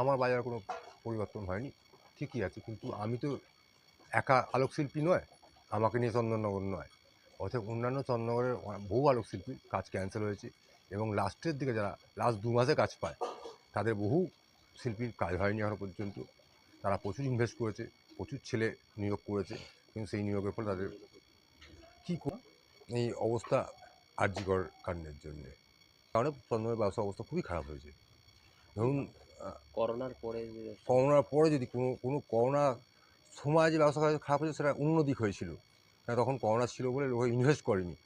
আমার বাজার কোনো পরিবর্তন হয়নি, ঠিকই আছে, কিন্তু আমি তো একা আলোকশিল্পী নয়, আমাকে নিয়ে চন্দননগর নয়। অর্থাৎ অন্যান্য চন্দননগরের বহু আলোকশিল্পীর কাজ ক্যান্সেল হয়েছে এবং লাস্টের দিকে যারা লাস্ট দু মাসে কাজ পায়, তাদের বহু শিল্পীর কাজ হয়নি এখনও পর্যন্ত। তারা প্রচুর ইনভেস্ট করেছে, প্রচুর ছেলে নিয়োগ করেছে, কিন্তু সেই নিয়োগের ফলে তাদের কী এই অবস্থা আর্যিকর কাণ্ডের জন্যে। কারণে চন্দনের ব্যবসা অবস্থা খুবই খারাপ হয়েছে। ধরুন করোনার পরে করোনার পরে যদি কোনো কোনো করোনা সময় যে ব্যবসা খারাপ হয়েছে সেটা অন্য দিক হয়েছিল। কারণ তখন করোনা ছিল বলে লোক ইনভেস্ট করেনি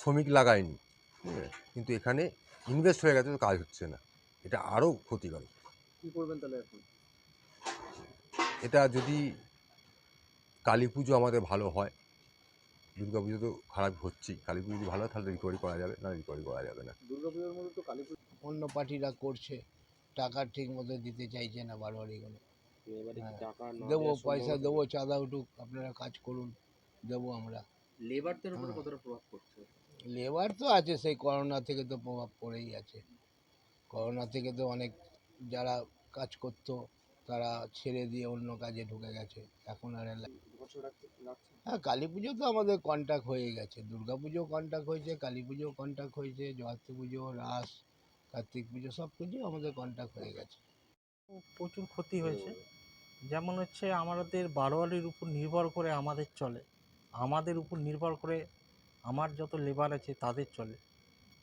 শ্রমিক লাগায়নি। ঠিক আছে? কিন্তু এখানে ইনভেস্ট হয়ে গেছে তো কাজ হচ্ছে না। এটা আরও ক্ষতিকারক কি করবেন তাহলে এখন? এটা যদি কালী পুজো আমাদের ভালো হয় দুর্গা পুজো তো খারাপ হচ্ছেই। কালী পুজো যদি ভালো হয় তাহলে রিকভারি করা যাবে না রিকভারি করা যাবে না। দুর্গাপুজোর মধ্যে তো কালী পুজো অন্য পার্টিরা করছে। টাকা ঠিক মতো দিতে চাইছে না কি হ্যাঁ। দেবো পয়সা দেবো চাঁদা উঠুক আপনারা কাজ করুন দেবো আমরা। লেবারদের উপরে হ্যাঁ। কতটা প্রভাব পড়ছে? লেবার তো আছে সেই করোনা থেকে তো প্রভাব পড়েই আছে। করোনা থেকে তো অনেক যারা কাজ করতো তারা ছেড়ে দিয়ে অন্য কাজে ঢুকে গেছে। এখন আর হ্যাঁ কালী পুজো তো আমাদের কন্ট্যাক্ট হয়ে গেছে। দুর্গা পুজো কন্ট্যাক্ট হয়েছে কালী পুজো কন্ট্যাক্ট হয়েছে জয়ন্তী পুজো রাস কার্তিক পুজো সব পুজো আমাদের কন্ট্যাক্ট হয়ে গেছে। প্রচুর ক্ষতি হয়েছে। যেমন হচ্ছে আমাদের বারোয়ারির উপর নির্ভর করে আমাদের চলে। আমাদের উপর নির্ভর করে আমার যত লেবার আছে তাদের চলে।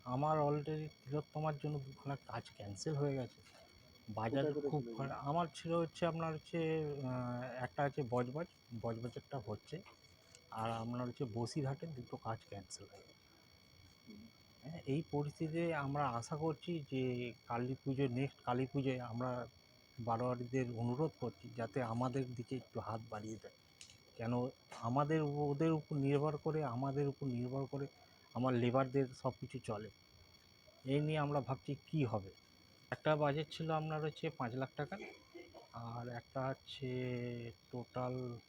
আমার অলরেডি তিলোত্তমার জন্য দুখানা কাজ ক্যান্সেল হয়ে গেছে। বাজার খুব আমার ছিল হচ্ছে আপনার হচ্ছে একটা আছে বজবাজ। বজবাজারটা হচ্ছে। আর আপনার হচ্ছে বসিরহাটের দুটো কাজ ক্যান্সেল হয়ে গেছে। এই পরিস্থিতিতে আমরা আশা করছি যে কালী পুজো নেক্সট কালী পুজোয় আমরা বারোয়ারিদের অনুরোধ করছি যাতে আমাদের দিকে একটু হাত বাড়িয়ে দেয়। কেন আমাদের ওদের উপর নির্ভর করে, আমাদের উপর নির্ভর করে আমার লেবারদের সব কিছু চলে। এই নিয়ে আমরা ভাবছি কি হবে? একটা বাজেট ছিল আপনার হচ্ছে পাঁচ লাখ টাকা আর একটা হচ্ছে টোটাল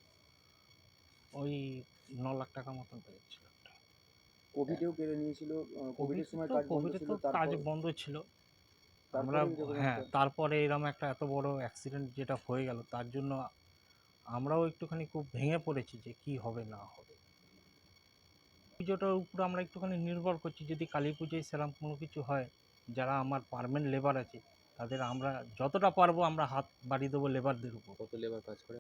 ওই ন লাখ টাকা মতন বাজেট ছিল একটা। কোভিডেও কেড়ে নিয়েছিল কোভিডের সময় কাজ বন্ধ ছিল কাজ বন্ধ ছিল। আমরা হ্যাঁ তারপরে এরকম একটা এত বড় অ্যাক্সিডেন্ট যেটা হয়ে গেল তার জন্য আমরাও একটুখানি খুব ভেঙে পড়েছি যে কি হবে না হবে। পুজোটার উপর আমরা একটুখানি নির্ভর করছি যদি কালী পুজোয় সেরকম কোনো কিছু হয় যারা আমার পারমানেন্ট লেবার আছে তাদের আমরা যতটা পারব আমরা হাত বাড়িয়ে দেবো লেবারদের উপর। কত লেবার কাজ করে?